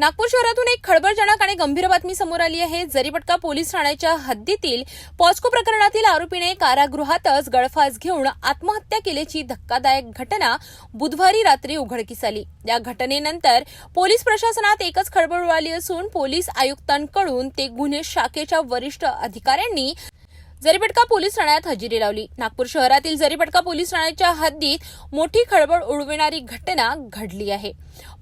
नागपूर शहरातून एक खळबळजनक आणि गंभीर बातमी समोर आली आहे. जरीपटका पोलीस ठाण्याच्या हद्दीतील पॉस्को प्रकरणातील आरोपीने कारागृहातच गळफास घेऊन आत्महत्या केल्याची धक्कादायक घटना बुधवारी रात्री उघडकीस आली. या घटनेनंतर पोलीस प्रशासनात एकच खळबळ उडाली असून पोलीस आयुक्तांकडून ते गुन्हे शाखेच्या वरिष्ठ अधिकाऱ्यांनी जरीपटका पोलीस ठाण्यात हजेरी लावली. नागपूर शहरातील जरीपटका पोलीस ठाण्याच्या हद्दीत मोठी खळबळ उडविणारी घटना घडली आहे.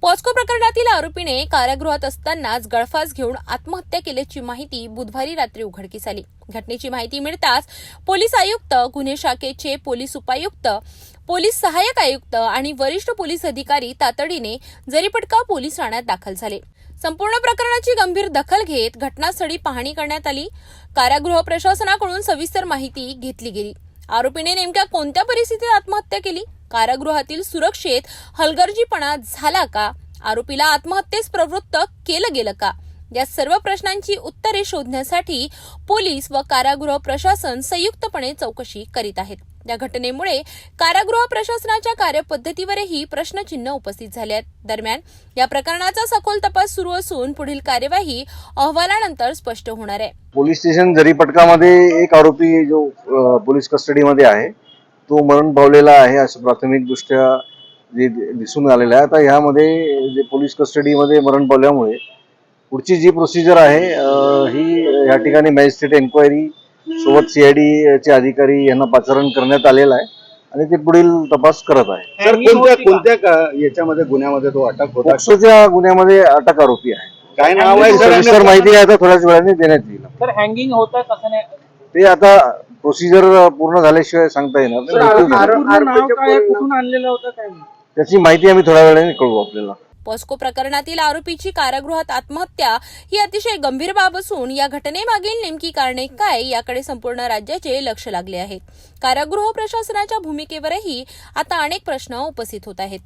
पॉस्को प्रकरणातील आरोपीने कारागृहात असतानाच गळफास घेऊन आत्महत्या केल्याची माहिती बुधवारी रात्री उघडकीस आली. घटनेची माहिती मिळताच पोलीस आयुक्त गुन्हे शाखेचे पोलीस उपायुक्त पोलीस सहाय्यक आयुक्त आणि वरिष्ठ पोलीस अधिकारी तातडीने जरीपटका पोलीस ठाण्यात दाखल झाले. संपूर्ण प्रकरणाची गंभीर दखल घेत घटनास्थळी पाहणी करण्यात आली. कारागृह प्रशासनाकडून सविस्तर माहिती घेतली गेली. आरोपीने नेमक्या कोणत्या परिस्थितीत आत्महत्या केली? कारागृहातील सुरक्षेत हलगर्जीपणा झाला का? आरोपीला आत्महत्येस प्रवृत्त केलं गेलं का? या सर्व प्रश्नांची उत्तरे शोधण्यासाठी पोलीस व कारागृह प्रशासन संयुक्तपणे चौकशी करीत आहेत. या घटनेमुळे कारागृह प्रशासनाच्या कार्यपद्धतीवरही प्रश्नचिन्ह उपस्थित झाले आहेत. दरम्यान या प्रकरणाचा सखोल तपास सुरू असून पुढील कार्यवाही अहवालानंतर स्पष्ट होणार आहे. पोलीस स्टेशन जरीपटकामध्ये एक आरोपी जो पोलीस कस्टडीमध्ये आहे तो मरण पावलेला आहे असं प्राथमिकदृष्ट्या जे दिसून आलेलं आहे. आता ह्यामध्ये जे पोलीस कस्टडीमध्ये मरण पावल्यामुळे पुढची जी प्रोसिजर आहे ही या ठिकाणी मॅजिस्ट्रेट एन्क्वायरी सोबत सीआयडी चे अधिकारी यांना पाचारण करण्यात आलेलं आहे आणि ते पुढील तपास करत आहे. सर कोणत्या कोणत्या का- याच्यामध्ये गुन्ह्यामध्ये तो अटक होता? पोक्सोच्या गुन्ह्यामध्ये अटक आरोपी आहे. काय नाव आहे सर? सविस्तर माहिती आहे आता थोड्याच वेळाने देण्यात येईल. सर हँगिंग होतं कसं नाही? ते आता प्रोसिजर पूर्ण झाल्याशिवाय सांगता येणार नाही. मृत्यू झाला. पूर्ण नाव काय कुठून आणलेलं होतं काय नाही. त्याची माहिती आम्ही थोड्या वेळाने कळवू आपल्याला पॉस्को प्रकरणातील आरोपीची कारागृहात आत्महत्या ही अतिशय गंभीर बाब असून या घटनेमागील नेमकी कारणे काय याकडे संपूर्ण राज्याचे लक्ष लागले आहे कारागृह प्रशासनाच्या भूमिकेवरही आता अनेक प्रश्न उपस्थित होत आहेत